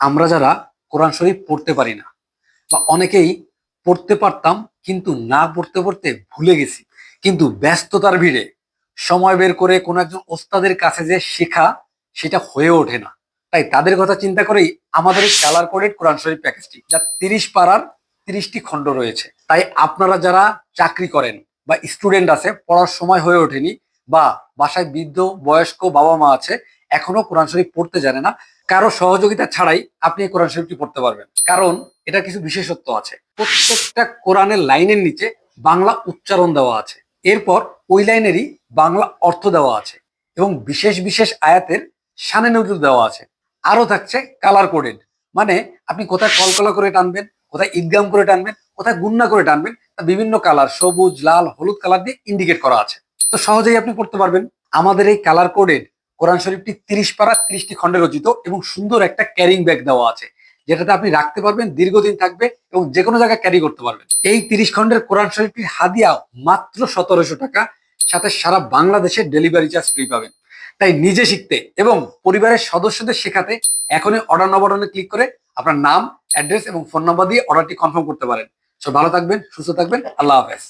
আমরা যারা কোরআন শরীফ পড়তে পারি না, বা অনেকেই পড়তে পারতাম কিন্তু না পড়তে পড়তে ভুলে গেছি। কিন্তু ব্যস্ততার ভিড়ে সময় বের করে কোনো একজন ওস্তাদের কাছে যে শেখা, সেটা হয়ে ওঠে না। তাই তাদের কথা চিন্তা করেই আমাদের কালার কোডেড কোরআন শরীফ প্যাকেজটি যা তিরিশ পাড়ার তিরিশটি খণ্ড রয়েছে। তাই আপনারা যারা চাকরি করেন বা স্টুডেন্ট আছে, পড়ার সময় হয়ে ওঠেনি, বা বাসায় বৃদ্ধ, বয়স্ক বাবা মা আছে এখনও কোরআন শরীফ পড়তে জানে না। কারও সহযোগিতা ছাড়াই আপনি এই কোরআন শরীফটি পড়তে পারবেন। কারণ এটা কিছু বিশেষত্ব আছে। প্রত্যেকটা কোরআনের লাইনের নিচে বাংলা উচ্চারণ দেওয়া আছে। এরপর ওই লাইনেরই বাংলা অর্থ দেওয়া আছে এবং বিশেষ বিশেষ আয়াতের সানে নজরুল দেওয়া আছে। আরও থাকছে কালার কোডেড। মানে আপনি কোথায় কলকলা করে টানবেন, কোথায় ঈদগাম করে টানবেন, কোথায় গুন্না করে টানবেন, তা বিভিন্ন কালার, সবুজ, লাল, হলুদ কালার দিয়ে ইন্ডিকেট করা আছে। তো সহজেই আপনি পড়তে পারবেন। আমাদের এই কালার কোডেড কোরআন শরীফটি তিরিশ পারা তিরিশটি খণ্ডে রচিত এবং সুন্দর একটা ক্যারিং ব্যাগ দেওয়া আছে, যেটাতে আপনি রাখতে পারবেন, দীর্ঘদিন থাকবে এবং যে কোনো জায়গায় ক্যারি করতে পারবেন। এই তিরিশ খণ্ডের কোরআন শরীফটির হাদিয়া মাত্র সতেরোশো টাকা, সাথে সারা বাংলাদেশে ডেলিভারি চার্জ ফ্রি পাবেন। তাই নিজে শিখতে এবং পরিবারের সদস্যদের শেখাতে এখনই অর্ডার নবরণে ক্লিক করে আপনার নাম অ্যাড্রেস এবং ফোন নাম্বার দিয়ে অর্ডারটি কনফার্ম করতে পারেন। সব ভালো থাকবেন, সুস্থ থাকবেন, আল্লাহ হাফেজ।